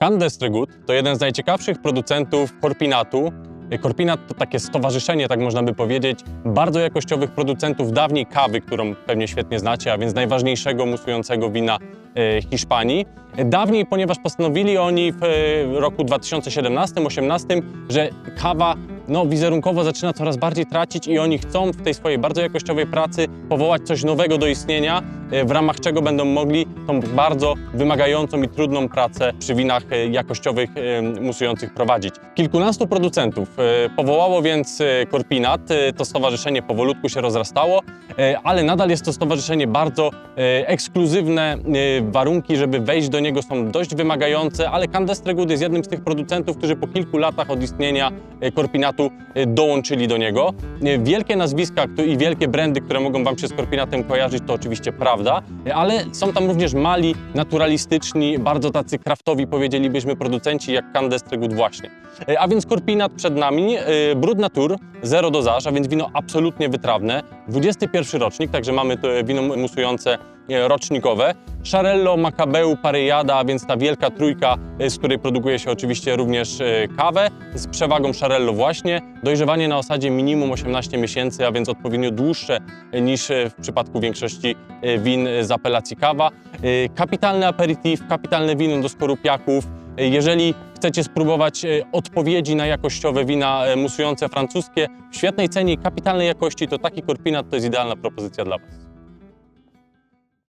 Candestrygut to jeden z najciekawszych producentów korpinatu. Korpinat to takie stowarzyszenie, tak można by powiedzieć, bardzo jakościowych producentów dawniej kawy, którą pewnie świetnie znacie, a więc najważniejszego musującego wina e, Hiszpanii. Dawniej, ponieważ postanowili oni w e, roku 2017-18, że kawa no, wizerunkowo zaczyna coraz bardziej tracić i oni chcą w tej swojej bardzo jakościowej pracy powołać coś nowego do istnienia, w ramach czego będą mogli tą bardzo wymagającą i trudną pracę przy winach e, jakościowych e, musujących prowadzić. Kilkunastu producentów e, powołało więc e, Korpinat, e, to stowarzyszenie powolutku się rozrastało, e, ale nadal jest to stowarzyszenie bardzo e, ekskluzywne, e, warunki, żeby wejść do niego są dość wymagające, ale Candestregood jest jednym z tych producentów, którzy po kilku latach od istnienia e, Korpinatu e, dołączyli do niego. E, Wielkie nazwiska i wielkie brandy, które mogą Wam się z Korpinatem kojarzyć, to oczywiście prawda, ale są tam również mali, naturalistyczni, bardzo tacy kraftowi, powiedzielibyśmy, producenci jak Candestregood właśnie. E, A więc Korpinat przed nami, e, Brud Natur, zero dosage, a więc wino absolutnie wytrawne. 21 rocznik, także mamy to wino musujące rocznikowe. Szarello, Macabeu, Parejada, a więc ta wielka trójka, e, z której produkuje się oczywiście również e, kawę, z przewagą Szarello właśnie. Dojrzewanie na osadzie minimum 18 miesięcy, a więc odpowiednio dłuższe e, niż e, w przypadku większości e, win e, z apelacji kawa. E, Kapitalny aperitif, kapitalne wino do skorupiaków. E, Jeżeli chcecie spróbować e, odpowiedzi na jakościowe wina e, musujące francuskie w świetnej cenie i kapitalnej jakości, to taki korpinat to jest idealna propozycja dla Was.